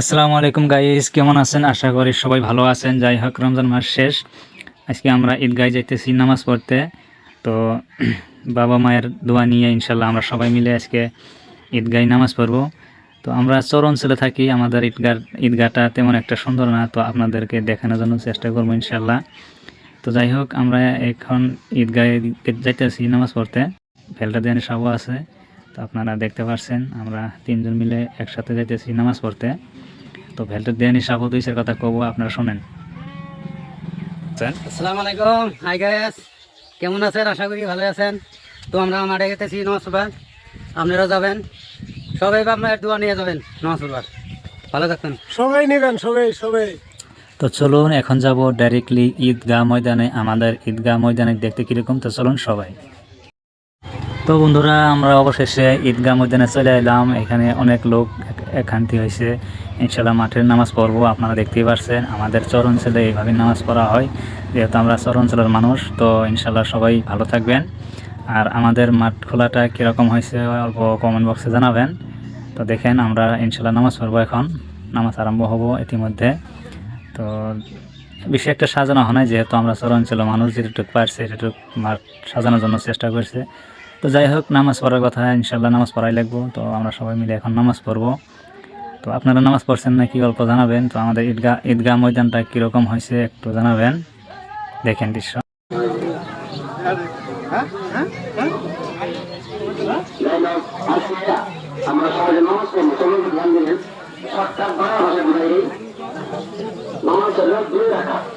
আসসালামু আলাইকুম গাইস কেমন আছেন? আশা করি সবাই ভালো আছেন। যাই হোক, রমজান মাস শেষ। আজকে আমরা ঈদগায় যাইতেছি নামাজ পড়তে। তো বাবা মায়ের দোয়া নিয়ে ইনশাল্লাহ আমরা সবাই মিলে আজকে ঈদগায় নামাজ পড়ব। তো আমরা চর অঞ্চলে থাকি, আমাদের ঈদগার, ঈদগাহটা তেমন একটা সুন্দর না, তো আপনাদেরকে দেখানোর জন্য চেষ্টা করব ইনশাল্লাহ তো যাই হোক, আমরা এখন ঈদগাহে যাইতেছি নামাজ পড়তে। ফেলটা দেন সবও আছে, তো আপনারা দেখতে পাচ্ছেন আমরা তিনজন মিলে একসাথে যাইতেছি নামাজ পড়তে। তো ভেলটা দেয়ানি সাবুদ্দিসের কথা কব আপনারা শোনেন। আসসালামু আলাইকুম। হাই গাইস কেমন আছেন? আশা করি ভালো আছেন। তো আমরা মাঠে গেতেছি নমস্কার আপনারা যাবেন। সবাই আপনার দোয়া নিয়ে যাবেন নমস্কার ভালো থাকবেন। সবাই নেবেন সবাই সবাই। তো চলুন এখন যাব ডাইরেক্টলি ঈদগাহ ময়দানে। আমাদের ঈদগাহ ময়দানে দেখতে কীরকম? তো চলুন সবাই। তো বন্ধুরা, আমরা অবশেষে ঈদগাহ ময়দানে চলে এলাম। এখানে অনেক লোক এক- একান্তি হয়েছে। ইনশাল্লাহ মাঠের নামাজ পড়ব, আপনারা দেখতেই পারছেন। আমাদের চর অঞ্চলে এইভাবে নামাজ পড়া হয়, যেহেতু আমরা চর অঞ্চলের মানুষ, তো ইনশাল্লাহ সবাই ভালো থাকবেন। আর আমাদের মাঠ খোলাটা কীরকম হয়েছে, অল্প কমেন্ট বক্সে জানাবেন। তো দেখেন, আমরা ইনশাল্লাহ নামাজ পড়ব এখন। নামাজ আরম্ভ হব ইতিমধ্যে। তো বেশি একটা সাজানো হয় না যেহেতু আমরা চরাঞ্চলের মানুষ, যেটুকু পারছে সেটুকু মাঠ সাজানোর জন্য চেষ্টা করছে। তো যাই হোক নামাজ পড়ার কথা ইনশাল্লাহ নামাজ পড়াই লাগবো তো আমরা সবাই মিলে এখন নামাজ পড়ব তো আপনারা নামাজ পড়ছেন না কি গল্প জানাবেন তো আমাদের ঈদগাহ ঈদগাহ ময়দানটা কীরকম হয়েছে একটু জানাবেন দেখেন দৃশ্য আমরা সবাই হবে দুই রাখা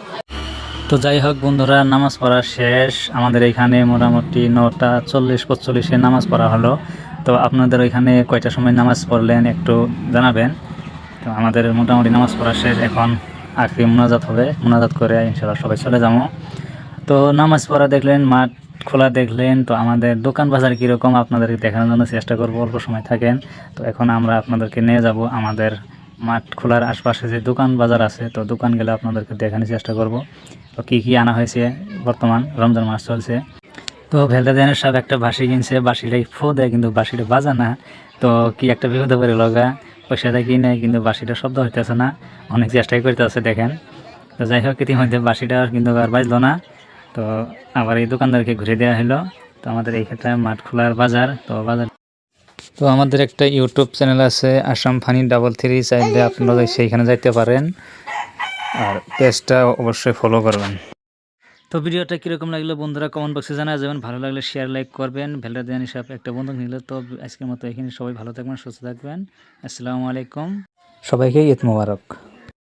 তো যাই হোক বন্ধুরা, নামাজ পড়া শেষ। আমাদের এখানে মোটামুটি নটা চল্লিশ পঁচল্লিশে নামাজ পড়া হলো। তো আপনাদের ওইখানে কয়টা সময় নামাজ পড়লেন একটু জানাবেন। তো আমাদের মোটামুটি নামাজ পড়া শেষ। এখন আখরি মোনাজাত হবে। মোনাজাত করে ইনশাল্লাহ সবাই চলে যাব। তো নামাজ পড়া দেখলেন, মাঠ খোলা দেখলেন। তো আমাদের দোকান বাজার কীরকম, আপনাদেরকে দেখানোর জন্য চেষ্টা করব। অল্প সময় থাকেন। তো এখন আমরা আপনাদেরকে নিয়ে যাব আমাদের মাঠ খোলার আশপাশে যে দোকান বাজার আছে, তো দোকান গেলে আপনাদেরকে দেখানোর চেষ্টা করব। তো কী কী আনা হয়েছে বর্তমান, রমজান মাস চলছে। তো ভেলদা দেনের সব একটা বাঁশি কিনছে, বাঁশিটাই ফো দেয় কিন্তু বাঁশিটা বাজা না। তো কি একটা বিপদে পড়ে লগা পয়সাটা কি নেয় কিন্তু বাঁশিটা শব্দ হইতেছে না। অনেক চেষ্টাই করতে আছে, দেখেন। তো যাই হোক, ইতিমধ্যে বাঁশিটা কিন্তু আর বাজলো না। তো আবার এই দোকানদারকে ঘুরে দেওয়া হলো। তো আমাদের এই ক্ষেত্রে মাঠ খোলার বাজার, তো বাজার তো আমাদের একটা ইউটিউব চ্যানেল আছে আসাম ফানি ডাবল থ্রি চাইলে আপনারা সেইখানে যাইতে পারেন। আর পেজটা অবশ্যই ফলো করবেন। তো ভিডিওটা কীরকম লাগল বন্ধুরা কমেন্ট বক্সে জানা যাবেন ভালো লাগলে শেয়ার লাইক করবেন। ভেলরা দেন হিসাব একটা বন্ধু নিলে তো আজকের মতো এখানে সবাই ভালো থাকবেন সুস্থ থাকবেন। আসসালামু আলাইকুম। সবাইকে ঈদ মোবারক।